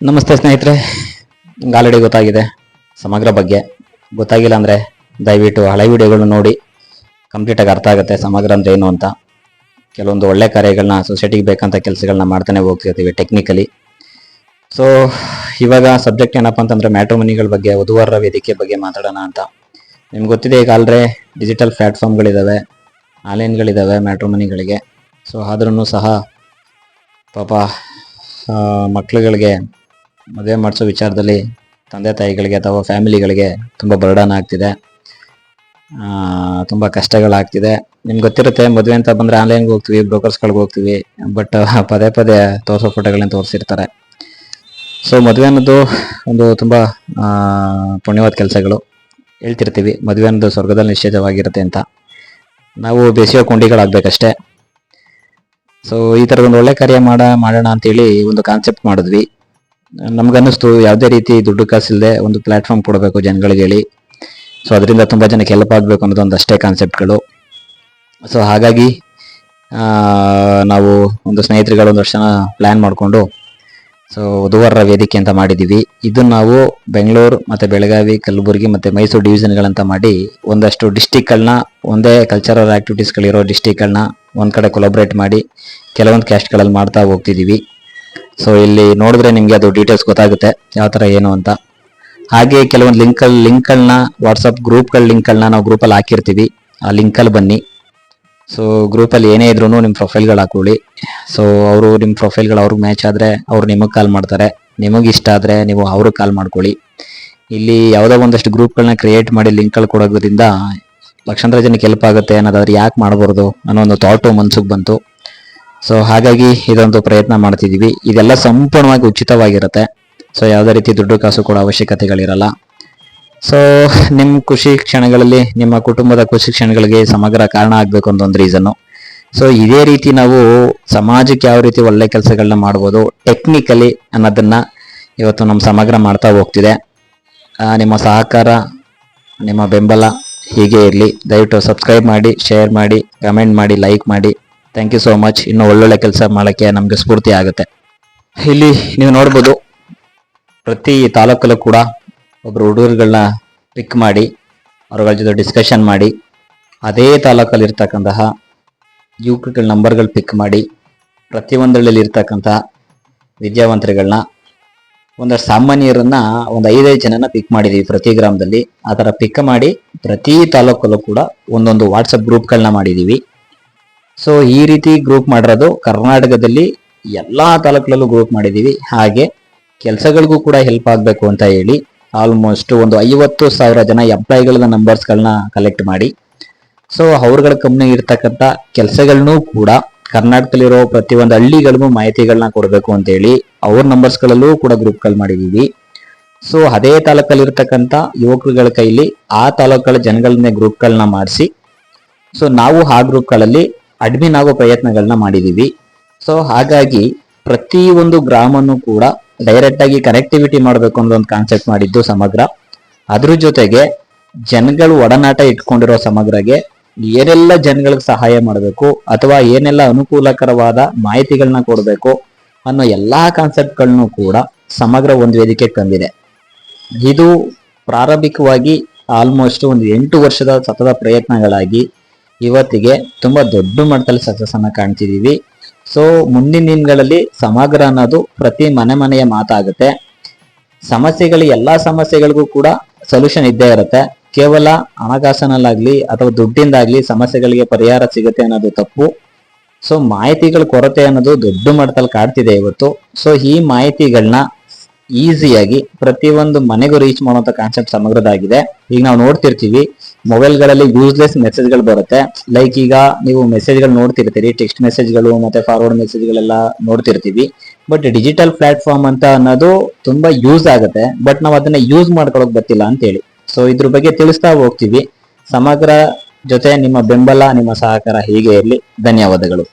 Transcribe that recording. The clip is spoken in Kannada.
ನಮಸ್ತೆ ಸ್ನೇಹಿತರೆ. ಆಲ್ರೆಡಿ ಗೊತ್ತಾಗಿದೆ. ಸಮಗ್ರ ಬಗ್ಗೆ. ಗೊತ್ತಾಗಿಲ್ಲ ಅಂದರೆ ದಯವಿಟ್ಟು ಹಳೆ ವಿಡಿಯೋಗಳನ್ನ ನೋಡಿ. ಕಂಪ್ಲೀಟಾಗಿ ಅರ್ಥ ಆಗುತ್ತೆ ಸಮಗ್ರ ಅಂದರೆ ಏನು ಅಂತ. ಕೆಲವೊಂದು ಒಳ್ಳೆ ಕಾರ್ಯಗಳನ್ನ ಸೊಸೈಟಿಗೆ ಬೇಕಂತ ಕೆಲಸಗಳನ್ನ ಮಾಡ್ತಾನೆ ಹೋಗ್ತಿರ್ತೀವಿ ಟೆಕ್ನಿಕಲಿ ಸೊ ಇವಾಗ ಸಬ್ಜೆಕ್ಟ್ ಏನಪ್ಪ ಅಂತಂದ್ರೆ ಮ್ಯಾಟ್ರಮನಿಗಳ ಬಗ್ಗೆ, ವಧುವರರ ವೇದಿಕೆ ಬಗ್ಗೆ ಮಾತಾಡೋಣ ಅಂತ. ನಿಮ್ಗೆ ಗೊತ್ತಿದೆ ಈಗ ಆಲ್ರೆ ಡಿಜಿಟಲ್ ಪ್ಲ್ಯಾಟ್ಫಾರ್ಮ್ಗಳಿದ್ದಾವೆ ಆನ್ಲೈನ್ಗಳಿದ್ದಾವೆ ಮ್ಯಾಟ್ರೋಮನಿಗಳಿಗೆ ಸೊ ಆದ್ರೂ ಸಹ ಪಾಪ ಮಕ್ಕಳುಗಳಿಗೆ ಮದುವೆ ಮಾಡಿಸೋ ವಿಚಾರದಲ್ಲಿ ತಂದೆ ತಾಯಿಗಳಿಗೆ ಅಥವಾ ಫ್ಯಾಮಿಲಿಗಳಿಗೆ ತುಂಬ ಬರ್ಡನ್ ಆಗ್ತಿದೆ. ತುಂಬ ಕಷ್ಟಗಳಾಗ್ತಿದೆ. ನಿಮ್ಗೆ ಗೊತ್ತಿರುತ್ತೆ, ಮದುವೆ ಅಂತ ಬಂದರೆ ಆನ್ಲೈನ್ಗೆ ಹೋಗ್ತೀವಿ ಬ್ರೋಕರ್ಸ್ಗಳಿಗೆ ಹೋಗ್ತೀವಿ ಬಟ್ ಪದೇ ಪದೇ ತೋರಿಸೋ ಫೋಟೋಗಳನ್ನ ತೋರಿಸಿರ್ತಾರೆ. ಸೊ ಮದುವೆ ಅನ್ನೋದು ಒಂದು ತುಂಬ ಪುಣ್ಯವಾದ ಕೆಲಸಗಳು. ಹೇಳ್ತಿರ್ತೀವಿ, ಮದುವೆ ಅನ್ನೋದು ಸ್ವರ್ಗದಲ್ಲಿ ನಿಶ್ಚಿತವಾಗಿರುತ್ತೆ ಅಂತ. ನಾವು ಬೇಸಿಗೆ ಕೊಂಡಿಗಳಾಗಬೇಕಷ್ಟೇ. ಸೊ ಈ ಥರದ ಒಂದು ಒಳ್ಳೆ ಕಾರ್ಯ ಮಾಡ, ಮಾಡೋಣ ಅಂತೇಳಿ ಒಂದು ಕಾನ್ಸೆಪ್ಟ್ ಮಾಡಿದ್ವಿ. ನಮ್ಗನ್ನಿಸ್ತು ಯಾವುದೇ ರೀತಿ ದುಡ್ಡು ಕಾಸಿಲ್ಲದೆ ಒಂದು ಪ್ಲಾಟ್ಫಾರ್ಮ್ ಕೊಡಬೇಕು ಜನಗಳಿಗೆ ಹೇಳಿ. ಸೊ ಅದರಿಂದ ತುಂಬ ಜನಕ್ಕೆ ಹೆಲ್ಪ್ ಆಗಬೇಕು ಅನ್ನೋದು ಒಂದು ಅಷ್ಟೇ ಕಾನ್ಸೆಪ್ಟ್ಗಳು ಸೊ ಹಾಗಾಗಿ ನಾವು ಒಂದು ಸ್ನೇಹಿತರುಗಳು ಒಂದು ವರ್ಷನ ಪ್ಲ್ಯಾನ್ ಮಾಡಿಕೊಂಡು ಸೊ ವಧುವರರ ವೇದಿಕೆ ಅಂತ ಮಾಡಿದ್ದೀವಿ ಇದು ನಾವು ಬೆಂಗಳೂರು ಮತ್ತು ಬೆಳಗಾವಿ, ಕಲಬುರಗಿ ಮತ್ತು ಮೈಸೂರು ಡಿವಿಷನ್ಗಳಂತ ಮಾಡಿ ಒಂದಷ್ಟು ಡಿಸ್ಟಿಕ್ಗಳನ್ನ ಒಂದೇ ಕಲ್ಚರಲ್ ಆ್ಯಕ್ಟಿವಿಟೀಸ್ಗಳಿರೋ ಡಿಸ್ಟಿಕ್ಗಳನ್ನ ಒಂದು ಕಡೆ ಕೊಲಾಬ್ರೇಟ್ ಮಾಡಿ ಕೆಲವೊಂದು ಕ್ಯಾಸ್ಟ್ಗಳಲ್ಲಿ ಮಾಡ್ತಾ ಹೋಗ್ತಿದ್ದೀವಿ ಸೊ ಇಲ್ಲಿ ನೋಡಿದ್ರೆ ನಿಮಗೆ ಅದು ಡೀಟೇಲ್ಸ್ ಗೊತ್ತಾಗುತ್ತೆ ಯಾವ ಥರ ಏನು ಅಂತ. ಹಾಗೆ ಕೆಲವೊಂದು ಲಿಂಕಲ್ಲಿ ಲಿಂಕ್ಗಳನ್ನ ವಾಟ್ಸಪ್ ಗ್ರೂಪ್ಗಳ ಲಿಂಕ್ಗಳನ್ನ ನಾವು ಗ್ರೂಪಲ್ಲಿ ಹಾಕಿರ್ತೀವಿ. ಆ ಲಿಂಕಲ್ಲಿ ಬನ್ನಿ. ಸೊ ಗ್ರೂಪಲ್ಲಿ ಏನೇ ಇದ್ರೂ ನಿಮ್ಮ ಪ್ರೊಫೈಲ್ಗಳು ಹಾಕೊಳ್ಳಿ. ಸೊ ಅವರು ನಿಮ್ಮ ಪ್ರೊಫೈಲ್ಗಳು ಅವ್ರಿಗೆ ಮ್ಯಾಚ್ ಆದರೆ ಅವ್ರು ನಿಮಗೆ ಕಾಲ್ ಮಾಡ್ತಾರೆ. ನಿಮಗೆ ಇಷ್ಟ ಆದರೆ ನೀವು ಅವ್ರಿಗೆ ಕಾಲ್ ಮಾಡ್ಕೊಳ್ಳಿ. ಇಲ್ಲಿ ಯಾವುದೋ ಒಂದಷ್ಟು ಗ್ರೂಪ್ಗಳನ್ನ ಕ್ರಿಯೇಟ್ ಮಾಡಿ ಲಿಂಕ್ಗಳು ಕೊಡೋದ್ರಿಂದ ಲಕ್ಷಾಂತರ ಜನಕ್ಕೆ ಹೆಲ್ಪ್ ಆಗುತ್ತೆ ಅನ್ನೋದಾದ್ರೆ ಯಾಕೆ ಮಾಡಬಾರ್ದು ಅನ್ನೋ ಒಂದು ಥಾಟು ಮನ್ಸಿಗೆ ಬಂತು. ಸೊ ಹಾಗಾಗಿ ಇದೊಂದು ಪ್ರಯತ್ನ ಮಾಡ್ತಿದ್ದೀವಿ. ಇದೆಲ್ಲ ಸಂಪೂರ್ಣವಾಗಿ ಉಚಿತವಾಗಿರುತ್ತೆ. ಸೊ ಯಾವುದೇ ರೀತಿ ದುಡ್ಡು ಕಾಸು ಕೂಡ ಅವಶ್ಯಕತೆಗಳಿರಲ್ಲ. ಸೊ ನಿಮ್ಮ ಖುಷಿ ಕ್ಷಣಗಳಲ್ಲಿ, ನಿಮ್ಮ ಕುಟುಂಬದ ಖುಷಿ ಕ್ಷಣಗಳಿಗೆ ಸಮಗ್ರ ಕಾರಣ ಆಗಬೇಕು ಅಂತ ಒಂದು ರೀಸನ್ನು ಸೊ ಇದೇ ರೀತಿ ನಾವು ಸಮಾಜಕ್ಕೆ ಯಾವ ರೀತಿ ಒಳ್ಳೆ ಕೆಲಸಗಳನ್ನ ಮಾಡ್ಬೋದು ಟೆಕ್ನಿಕಲಿ ಅನ್ನೋದನ್ನ ಇವತ್ತು ನಮ್ಮ ಸಮಗ್ರ ಮಾಡ್ತಾ ಹೋಗ್ತಿದೆ. ನಿಮ್ಮ ಸಹಕಾರ, ನಿಮ್ಮ ಬೆಂಬಲ ಹೀಗೆ ಇರಲಿ. ದಯವಿಟ್ಟು ಸಬ್ಸ್ಕ್ರೈಬ್ ಮಾಡಿ ಶೇರ್ ಮಾಡಿ ಕಮೆಂಟ್ ಮಾಡಿ ಲೈಕ್ ಮಾಡಿ. ಥ್ಯಾಂಕ್ ಯು ಸೋ ಮಚ್ ಇನ್ನು ಒಳ್ಳೊಳ್ಳೆ ಕೆಲಸ ಮಾಡೋಕ್ಕೆ ನಮಗೆ ಸ್ಫೂರ್ತಿ ಆಗುತ್ತೆ. ಇಲ್ಲಿ ನೀವು ನೋಡ್ಬೋದು, ಪ್ರತಿ ತಾಲೂಕಲ್ಲೂ ಕೂಡ ಒಬ್ಬರು ಹುಡುಗರುಗಳನ್ನ ಪಿಕ್ ಮಾಡಿ, ಅವ್ರಗಳ ಜೊತೆ ಡಿಸ್ಕಷನ್ ಮಾಡಿ, ಅದೇ ತಾಲೂಕಲ್ಲಿ ಇರ್ತಕ್ಕಂತಹ ಯುವಕಗಳ ನಂಬರ್ಗಳು ಪಿಕ್ ಮಾಡಿ, ಪ್ರತಿಯೊಂದರಲ್ಲಿ ಇರ್ತಕ್ಕಂತಹ ವಿದ್ಯಾವಂತರುಗಳನ್ನ ಒಂದಷ್ಟು ಸಾಮಾನ್ಯರನ್ನ ಒಂದು ಐದೈದು ಜನನ ಪಿಕ್ ಮಾಡಿದೀವಿ ಪ್ರತಿ ಗ್ರಾಮದಲ್ಲಿ. ಆ ಥರ ಪಿಕ್ ಮಾಡಿ ಪ್ರತಿ ತಾಲೂಕಲ್ಲೂ ಕೂಡ ಒಂದೊಂದು ವಾಟ್ಸಪ್ ಗ್ರೂಪ್ಗಳನ್ನ ಮಾಡಿದೀವಿ. ಸೊ ಈ ರೀತಿ ಗ್ರೂಪ್ ಮಾಡಿರೋದು ಕರ್ನಾಟಕದಲ್ಲಿ ಎಲ್ಲಾ ತಾಲೂಕುಗಳಲ್ಲೂ ಗ್ರೂಪ್ ಮಾಡಿದ್ದೀವಿ. ಹಾಗೆ ಕೆಲಸಗಳಿಗೂ ಕೂಡ ಹೆಲ್ಪ್ ಆಗಬೇಕು ಅಂತ ಹೇಳಿ ಆಲ್ಮೋಸ್ಟ್ ಒಂದು ಐವತ್ತು ಸಾವಿರ ಜನ ಎಂಪ್ಲಾಯಿಗಳ ನಂಬರ್ಸ್ಗಳನ್ನ ಕಲೆಕ್ಟ್ ಮಾಡಿ. ಸೊ ಅವ್ರಗಳ ಕಂಪ್ನಿ ಇರ್ತಕ್ಕಂಥ ಕೆಲಸಗಳನ್ನೂ ಕೂಡ ಕರ್ನಾಟಕದಲ್ಲಿರೋ ಪ್ರತಿಯೊಂದು ಹಳ್ಳಿಗಳಿಗೂ ಮಾಹಿತಿಗಳನ್ನ ಕೊಡಬೇಕು ಅಂತ ಹೇಳಿ ಅವ್ರ ನಂಬರ್ಸ್ಗಳಲ್ಲೂ ಕೂಡ ಗ್ರೂಪ್ಗಳು ಮಾಡಿದ್ದೀವಿ. ಸೊ ಅದೇ ತಾಲೂಕಲ್ಲಿ ಇರ್ತಕ್ಕಂಥ ಯುವಕರುಗಳ ಕೈಲಿ ಆ ತಾಲೂಕುಗಳ ಜನಗಳನ್ನೇ ಗ್ರೂಪ್ಗಳನ್ನ ಮಾಡಿಸಿ. ಸೊ ನಾವು ಆ ಗ್ರೂಪ್ಗಳಲ್ಲಿ ಅಡ್ಮಿನ್ ಆಗೋ ಪ್ರಯತ್ನಗಳನ್ನ ಮಾಡಿದೀವಿ. ಸೊ ಹಾಗಾಗಿ ಪ್ರತಿ ಒಂದು ಗ್ರಾಮನು ಕೂಡ ಡೈರೆಕ್ಟ್ ಆಗಿ ಕನೆಕ್ಟಿವಿಟಿ ಮಾಡಬೇಕು ಅನ್ನೋ ಒಂದು ಕಾನ್ಸೆಪ್ಟ್ ಮಾಡಿದ್ದು ಸಮಗ್ರ. ಅದ್ರ ಜೊತೆಗೆ ಜನಗಳು ಒಡನಾಟ ಇಟ್ಕೊಂಡಿರೋ ಸಮಗ್ರಗೆ ಏನೆಲ್ಲ ಜನಗಳಿಗೆ ಸಹಾಯ ಮಾಡಬೇಕು ಅಥವಾ ಏನೆಲ್ಲ ಅನುಕೂಲಕರವಾದ ಮಾಹಿತಿಗಳನ್ನ ಕೊಡಬೇಕು ಅನ್ನೋ ಎಲ್ಲಾ ಕಾನ್ಸೆಪ್ಟ್ಗಳನ್ನು ಕೂಡ ಸಮಗ್ರ ಒಂದು ವೇದಿಕೆ ತಂದಿದೆ. ಇದು ಪ್ರಾರಂಭಿಕವಾಗಿ ಆಲ್ಮೋಸ್ಟ್ ಒಂದು ಎಂಟು ವರ್ಷದ ಸತತ ಪ್ರಯತ್ನಗಳಾಗಿ ಇವತ್ತಿಗೆ ತುಂಬಾ ದೊಡ್ಡ ಮಟ್ಟದಲ್ಲಿ ಸಕ್ಸಸ್ ಅನ್ನ ಕಾಣ್ತಿದೀವಿ. ಸೊ ಮುಂದಿನ ದಿನಗಳಲ್ಲಿ ಸಮಗ್ರ ಅನ್ನೋದು ಪ್ರತಿ ಮನೆ ಮನೆಯ ಮಾತಾಗುತ್ತೆ. ಸಮಸ್ಯೆಗಳು, ಎಲ್ಲಾ ಸಮಸ್ಯೆಗಳಿಗೂ ಕೂಡ ಸೊಲ್ಯೂಷನ್ ಇದ್ದೇ ಇರುತ್ತೆ. ಕೇವಲ ಹಣಕಾಸಿನಲ್ಲಾಗ್ಲಿ ಅಥವಾ ದುಡ್ಡಿಂದಾಗ್ಲಿ ಸಮಸ್ಯೆಗಳಿಗೆ ಪರಿಹಾರ ಸಿಗುತ್ತೆ ಅನ್ನೋದು ತಪ್ಪು. ಸೊ ಮಾಹಿತಿಗಳ ಕೊರತೆ ಅನ್ನೋದು ದೊಡ್ಡ ಮಟ್ಟದಲ್ಲಿ ಕಾಡ್ತಿದೆ ಇವತ್ತು. ಸೊ ಈ ಮಾಹಿತಿಗಳನ್ನ ಈಸಿಯಾಗಿ ಪ್ರತಿಯೊಂದು ಮನೆಗೂ ರೀಚ್ ಮಾಡುವಂತ ಕಾನ್ಸೆಪ್ಟ್ ಸಮಗ್ರದಾಗಿದೆ. ಈಗ ನಾವು ನೋಡ್ತಿರ್ತೀವಿ ಮೊಬೈಲ್ಗಳಲ್ಲಿ ಯೂಸ್ಲೆಸ್ ಮೆಸೇಜ್ಗಳು ಬರುತ್ತೆ. ಲೈಕ್ ಈಗ ನೀವು ಮೆಸೇಜ್ಗಳು ನೋಡ್ತಿರ್ತೀರಿ ಟೆಕ್ಸ್ಟ್ ಮೆಸೇಜ್ಗಳು ಮತ್ತೆ ಫಾರ್ವರ್ಡ್ ಮೆಸೇಜ್ಗಳೆಲ್ಲ ನೋಡ್ತಿರ್ತೀವಿ. ಬಟ್ ಡಿಜಿಟಲ್ ಪ್ಲಾಟ್ಫಾರ್ಮ್ ಅಂತ ಅನ್ನೋದು ತುಂಬಾ ಯೂಸ್ ಆಗುತ್ತೆ. ಬಟ್ ನಾವು ಅದನ್ನ ಯೂಸ್ ಮಾಡ್ಕೊಳಕ್ ಗೊತ್ತಿಲ್ಲ ಅಂತ ಹೇಳಿ ಸೊ ಇದ್ರ ಬಗ್ಗೆ ತಿಳಿಸ್ತಾ ಹೋಗ್ತೀವಿ. ಸಮಗ್ರ ಜೊತೆ ನಿಮ್ಮ ಬೆಂಬಲ, ನಿಮ್ಮ ಸಹಕಾರ ಹೀಗೆ ಇರಲಿ. ಧನ್ಯವಾದಗಳು.